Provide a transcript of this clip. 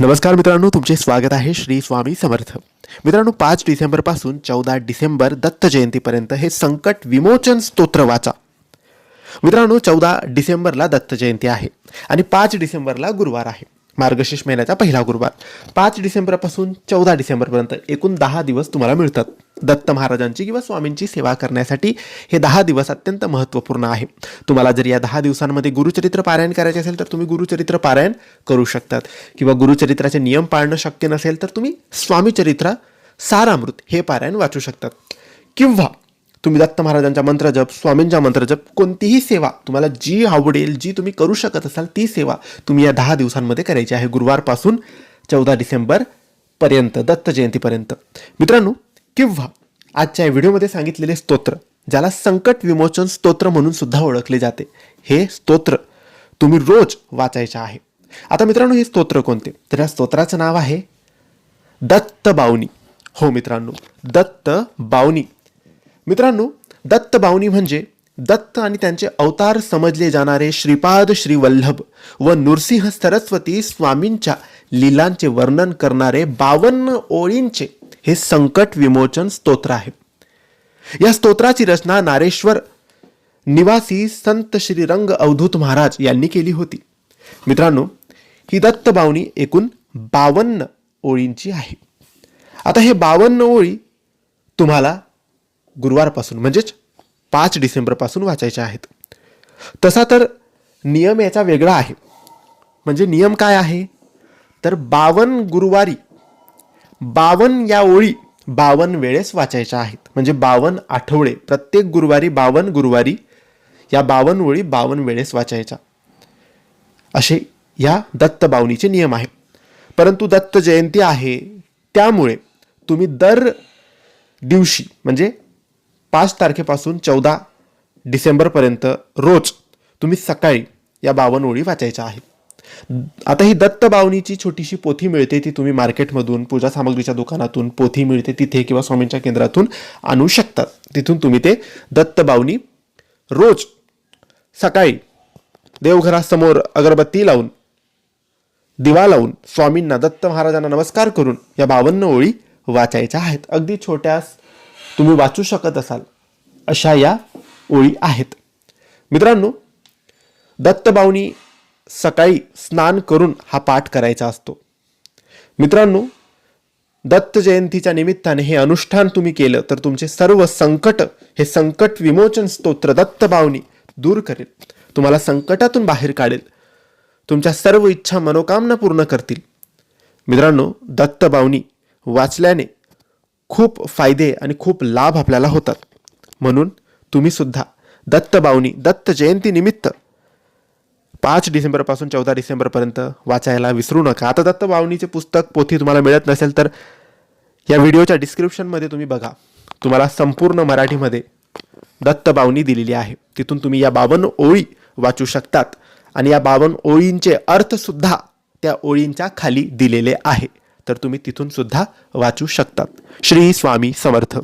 नमस्कार मित्रांनो तुमचे स्वागत आहे श्री स्वामी समर्थ. मित्रांनो पाच डिसेंबरपासून चौदा डिसेंबर दत्त जयंतीपर्यंत हे संकट विमोचन स्तोत्र वाचा. मित्रांनो चौदा डिसेंबरला दत्त जयंती आहे आणि पाच डिसेंबरला गुरुवार आहे. मार्गशीर्ष महिन्याचा पहिला गुरुवार. पाच डिसेंबरपासून चौदा डिसेंबरपर्यंत एकूण दहा दिवस तुम्हाला मिळतात. दत्त महाराजांची किंवा स्वामींची सेवा करण्यासाठी हे दहा दिवस अत्यंत महत्त्वपूर्ण आहे. तुम्हाला जर या दहा दिवसांमध्ये गुरुचरित्र पारायण करायचे असेल तर तुम्ही गुरुचरित्र पारायण करू शकतात. किंवा गुरुचरित्राचे नियम पाळणं शक्य नसेल तर तुम्ही स्वामीचरित्र सारामृत हे पारायण वाचू शकतात. किंवा तुम्ही दत्त महाराजांचा मंत्रजप स्वामींचा मंत्रजप कोणतीही सेवा तुम्हाला जी आवडेल जी तुम्ही करू शकत असाल ती सेवा तुम्ही या दहा दिवसांमध्ये करायची आहे. गुरुवारपासून चौदा डिसेंबर पर्यंत दत्त जयंतीपर्यंत. मित्रांनो किंवा आजच्या व्हिडिओमध्ये सांगितलेले स्तोत्र ज्याला संकट विमोचन स्तोत्र म्हणून सुद्धा ओळखले जाते हे स्तोत्र तुम्ही रोज वाचायचे आहे. आता मित्रांनो हे स्तोत्र कोणते? तर या स्तोत्राचं नाव आहे दत्त बावनी हो मित्रांनो दत्त बावनी मित्रांनो दत्त बावनी म्हणजे दत्त आणि त्यांचे अवतार समजले जाणारे श्रीपाद श्रीवल्लभ व नृसिंह सरस्वती स्वामींच्या लीलांचे वर्णन करणारे बावन्न ओळींचे हे संकट विमोचन स्तोत्र आहे. या स्तोत्राची रचना नारेश्वर निवासी संत श्रीरंग अवधूत महाराज यांनी केली होती. मित्रांनो ही दत्तबावणी एकूण बावन्न ओळींची आहे. आता हे बावन्न ओळी तुम्हाला गुरुवारपासून म्हणजेच पाच डिसेंबरपासून वाचायच्या आहेत. तसा तर नियम याचा वेगळा आहे. म्हणजे नियम काय आहे? तर बावन गुरुवारी बावन या ओळी बावन वेळेस वाचायच्या आहेत. म्हणजे बावन आठवडे प्रत्येक गुरुवारी बावन गुरुवारी या बावन ओळी बावन वेळेस वाचायच्या. असे या दत्त बावनीचे नियम आहे परंतु दत्त जयंती आहे त्यामुळे तुम्ही दर दिवशी म्हणजे पाच तारखेपासून चौदा डिसेंबरपर्यंत रोज तुम्ही सकाळी या बावन ओळी वाचायच्या आहेत. आता ही दत्त बावनीची छोटीशी पोथी मिळते ती तुम्ही मार्केटमधून पूजा सामग्रीच्या दुकानातून पोथी मिळते तिथे किंवा स्वामींच्या केंद्रातून आणू शकतात. तिथून तुम्ही ते दत्त बावनी रोज सकाळी देवघरासमोर अगरबत्ती लावून दिवा लावून स्वामींना दत्त महाराजांना नमस्कार करून या बावन्न ओळी वाचायच्या आहेत. अगदी छोट्यास तुम्ही वाचू शकत असाल अशा या ओळी आहेत. मित्रांनो दत्तबावनी सकाळी स्नान करून हा पाठ करायचा असतो. मित्रांनो दत्त जयंतीच्या निमित्ताने हे अनुष्ठान तुम्ही केलं तर तुमचे सर्व संकट हे संकट विमोचन स्तोत्र दत्तबावनी दूर करेल. तुम्हाला संकटातून बाहेर काढेल. तुमच्या सर्व इच्छा मनोकामना पूर्ण करतील. मित्रांनो दत्तबावनी वाचल्याने खूप फायदे आणि खूप लाभ आपल्याला होतात. म्हणून तुम्ही सुद्धा दत्त बावनी दत्त जयंतीनिमित्त पाच डिसेंबरपासून चौदा डिसेंबरपर्यंत वाचायला विसरू नका. आता दत्त बावनीचे पुस्तक पोथी तुम्हाला मिळत नसेल तर या व्हिडिओच्या डिस्क्रिप्शनमध्ये तुम्ही बघा. तुम्हाला संपूर्ण मराठीमध्ये दत्त बावनी दिलेली आहे. तिथून तुम्ही या बावन्न ओळी वाचू शकतात. आणि या बावन्न ओळींचे अर्थसुद्धा त्या ओळींच्या खाली दिलेले आहे. तर तुम्ही तिथून सुद्धा वाचू शकतात. श्री स्वामी समर्थ.